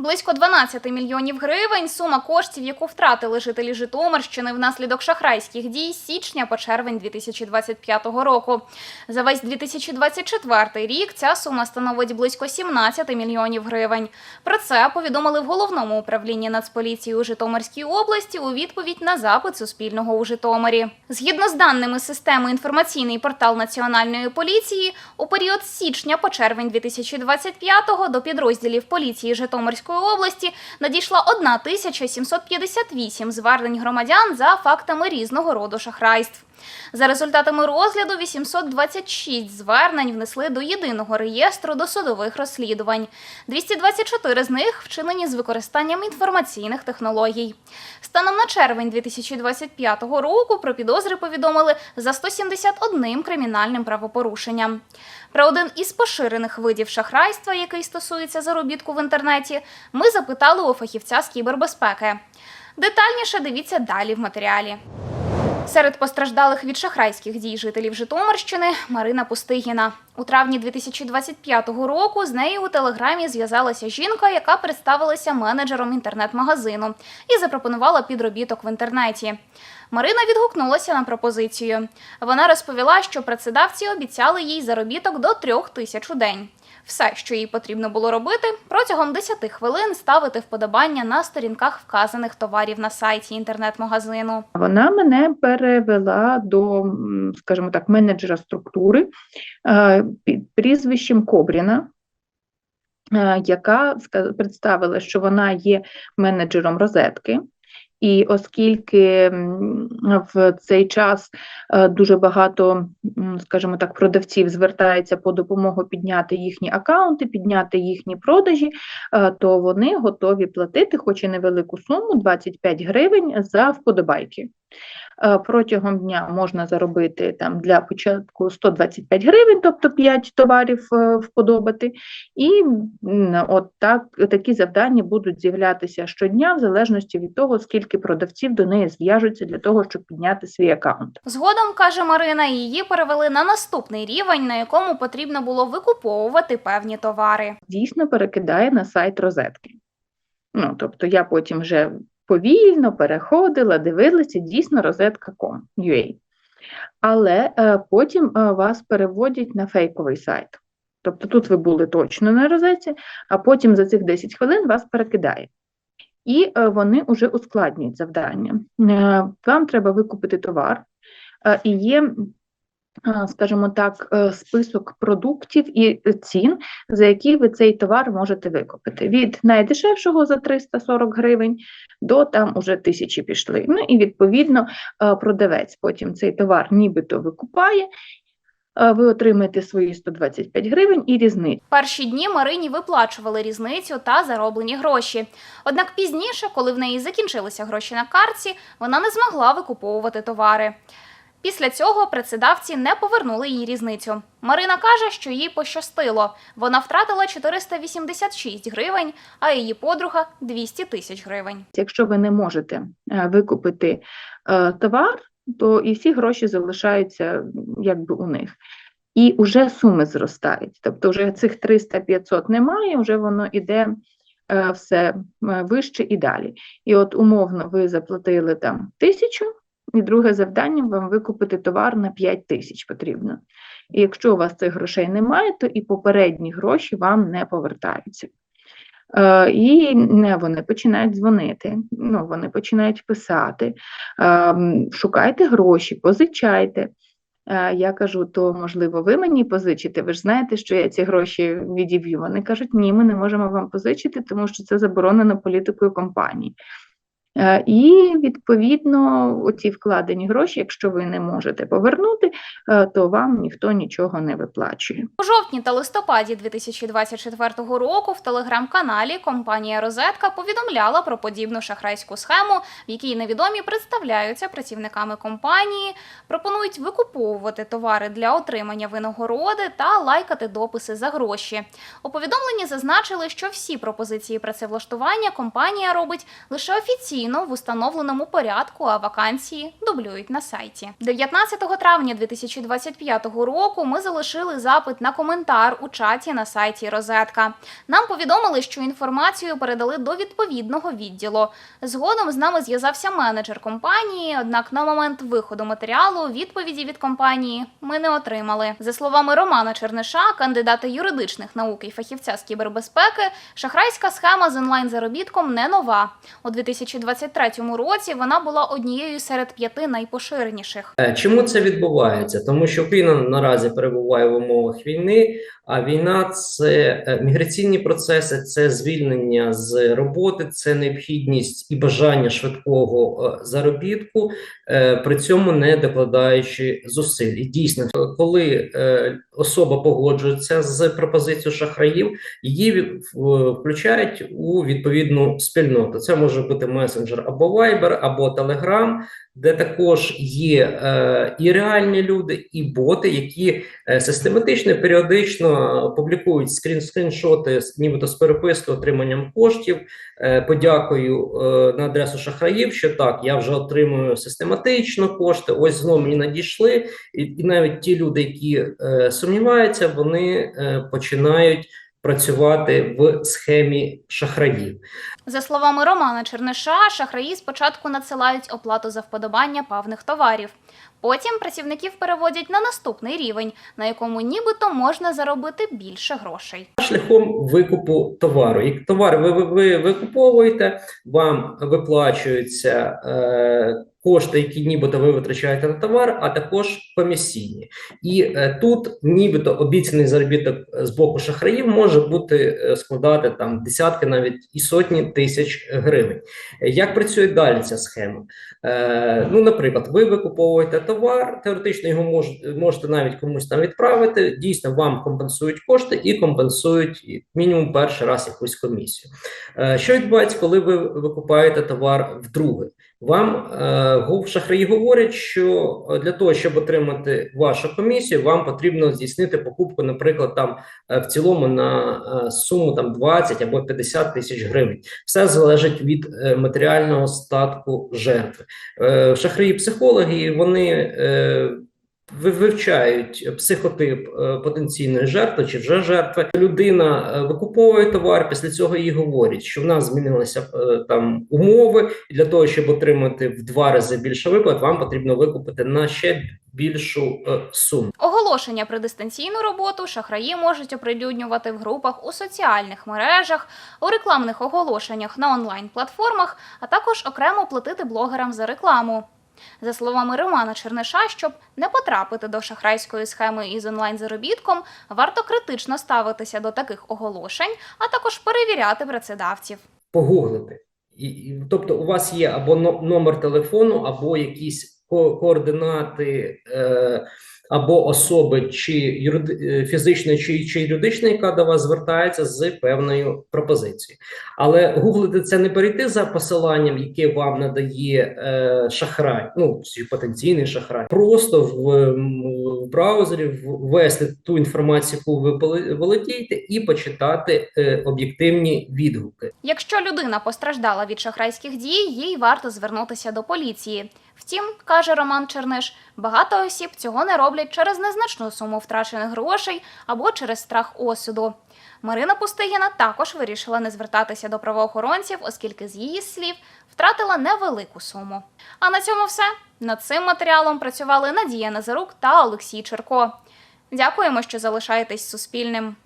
Близько 12 мільйонів гривень сума коштів, яку втратили жителі Житомирщини внаслідок шахрайських дій з січня по червень 2025 року. За весь 2024 рік ця сума становить близько 17 мільйонів гривень. Про це повідомили в головному управлінні Нацполіції у Житомирській області у відповідь на запит Суспільного у Житомирі. Згідно з даними системи інформаційний портал Національної поліції, у період з січня по червень 2025 до підрозділів поліції Житомирської області надійшла 1758 звернень громадян за фактами різного роду шахрайств. За результатами розгляду 826 звернень внесли до єдиного реєстру досудових розслідувань. 224 з них вчинені з використанням інформаційних технологій. Станом на червень 2025 року про підозри повідомили за 171 кримінальним правопорушенням. Про один із поширених видів шахрайства, який стосується заробітку в інтернеті, ми запитали у фахівця з кібербезпеки. Детальніше дивіться далі в матеріалі. Серед постраждалих від шахрайських дій жителів Житомирщини Марина Пустигіна. У травні 2025 року з нею у телеграмі зв'язалася жінка, яка представилася менеджером інтернет-магазину і запропонувала підробіток в інтернеті. Марина відгукнулася на пропозицію. Вона розповіла, що працедавці обіцяли їй заробіток до трьох тисяч у день. Все, що їй потрібно було робити, протягом 10 хвилин ставити вподобання на сторінках вказаних товарів на сайті інтернет-магазину. Вона мене перевела до, скажімо так, менеджера структури е, під прізвищем Кобріна, е, яка представила, що вона є менеджером розетки. І оскільки в цей час е, дуже багато, скажімо так, продавців звертається по допомогу підняти їхні акаунти, підняти їхні продажі, е, то вони готові платити, хоч і невелику суму, 25 гривень за вподобайки. Е, Протягом дня можна заробити там для початку 125 гривень, тобто 5 товарів е, вподобати. І от так, такі завдання будуть з'являтися щодня, в залежності від того, скільки продавців до неї зв'яжуться для того, щоб підняти свій аккаунт. Згодом, каже Марина, її перевели на наступний рівень, на якому потрібно було викуповувати певні товари. Дійсно перекидає на сайт розетки. Ну, тобто я потім вже повільно переходила, дивилася, дійсно розетка.com.ua. Але е, потім е, вас переводять на фейковий сайт. Тобто тут ви були точно на розетці, а потім за цих 10 хвилин вас перекидає. І е, вони вже ускладнюють завдання. Е, Вам треба викупити товар, е, і є, скажімо так, е, список продуктів і цін, за які ви цей товар можете викупити. Від найдешевшого за 340 гривень до там уже тисячі пішли. Ну і відповідно е, продавець потім цей товар нібито викупає. е, Ви отримаєте свої 125 гривень і різницю. Перші дні Марині виплачували різницю та зароблені гроші. Однак пізніше, коли в неї закінчилися гроші на картці, вона не змогла викуповувати товари. Після цього працедавці не повернули їй різницю. Марина каже, що їй пощастило. Вона втратила 486 гривень, а її подруга 200 тисяч гривень. Якщо ви не можете е, викупити е, товар, то і всі гроші залишаються якби у них. І вже суми зростають. Тобто вже цих 300-500 немає, вже воно іде е, все вище і далі. І от умовно ви заплатили там тисячу, і друге завдання вам викупити товар на 5 тисяч потрібно. І якщо у вас цих грошей немає, то і попередні гроші вам не повертаються. Е, І вони починають дзвонити, ну, вони починають писати, е, шукайте гроші, позичайте. Е, Я кажу, то можливо, ви мені позичите? Ви ж знаєте, що я ці гроші відіб'ю. Вони кажуть, ні, ми не можемо вам позичити, тому що це заборонено політикою компанії. Е, І відповідно, оці вкладені гроші, якщо ви не можете повернути, е, то вам ніхто нічого не виплачує. У жовтні та листопаді 2024 року в телеграм-каналі компанія Розетка повідомляла про подібну шахрайську схему, в якій невідомі представляються працівниками компанії, пропонують викуповувати товари для отримання винагороди та лайкати дописи за гроші. У повідомленні зазначили, що всі пропозиції працевлаштування компанія робить лише офіційно офіційно в установленому порядку, а вакансії дублюють на сайті. 19 травня 2025 року ми залишили запит на коментар у чаті на сайті Розетка. Нам повідомили, що інформацію передали до відповідного відділу. Згодом з нами зв'язався менеджер компанії. Однак на момент виходу матеріалу відповіді від компанії ми не отримали. За словами Романа Черниша, кандидата юридичних наук і фахівця з кібербезпеки, шахрайська схема з онлайн-заробітком не нова. У 2023 році вона була однією серед п'яти найпоширеніших. Е, Чому це відбувається? Тому що Україна наразі перебуває в умовах війни, а війна це е, міграційні процеси, це звільнення з роботи, це необхідність і бажання швидкого е, заробітку, е, при цьому не докладаючи зусиль. І дійсно, коли особа погоджується з пропозицією шахраїв, її включають у відповідну спільноту. Це може бути месенджер або Viber, або Telegram, де також є е, і реальні люди, і боти, які е, систематично, періодично публікують скрін скріншоти, нібито з переписки отриманням коштів. Е, подякою е, на адресу шахраїв, що так, я вже отримую систематично кошти. Ось знову мені надійшли, і, і навіть ті люди, які е, сумніваються, вони е, починають працювати в схемі шахраїв. За словами Романа Черниша, шахраї спочатку надсилають оплату за вподобання певних товарів. Потім працівників переводять на наступний рівень, на якому нібито можна заробити більше грошей. шляхом викупу товару. І товар ви, ви, ви викуповуєте, вам виплачуються е, кошти, які нібито ви витрачаєте на товар, а також комісійні. І е, тут нібито обіцяний заробіток з боку шахраїв може бути е, складати там десятки, навіть і сотні тисяч гривень. Як працює далі ця схема? Е, ну, наприклад, ви викуповуєте товар, теоретично його мож, можете навіть комусь там відправити. Дійсно, вам компенсують кошти і компенсують мінімум перший раз якусь комісію. Е, що відбувається, коли ви викупаєте товар вдруге? Вам е, шахраї говорять, що е, для того, щоб отримати вашу комісію, вам потрібно здійснити покупку, наприклад, там е, в цілому на е, суму там 20 або 50 тисяч гривень. Все залежить від матеріального статку жертви. Е, Шахраї психологи вони вивчають психотип е, потенційної жертви чи вже жертви. Людина е, викуповує товар, після цього їй говорять, що в нас змінилися е, там умови, і для того, щоб отримати в два рази більше виплат, вам потрібно викупити на ще більшу е, суму. Оголошення про дистанційну роботу шахраї можуть оприлюднювати в групах у соціальних мережах, у рекламних оголошеннях на онлайн-платформах, а також окремо платити блогерам за рекламу. За словами Романа Черниша, щоб не потрапити до шахрайської схеми із онлайн-заробітком, варто критично ставитися до таких оголошень, а також перевіряти працедавців. погуглити. Тобто, у вас є або номер телефону, або якісь ко- координати е, або особи, чи юриди, е, фізичної, чи, чи юридичної, яка до вас звертається з певною пропозицією. Але гуглити це не перейти за посиланням, яке вам надає е, шахрай, ну потенційний шахрай, просто в, в браузері ввести ту інформацію, яку ви володієте, і почитати е, об'єктивні відгуки. Якщо людина постраждала від шахрайських дій, їй варто звернутися до поліції. Втім, каже Роман Черниш, багато осіб цього не роблять через незначну суму втрачених грошей або через страх осуду. Марина Пустигіна також вирішила не звертатися до правоохоронців, оскільки з її слів втратила невелику суму. А на цьому все. Над цим матеріалом працювали Надія Назарук та Олексій Черко. Дякуємо, що залишаєтесь Суспільним.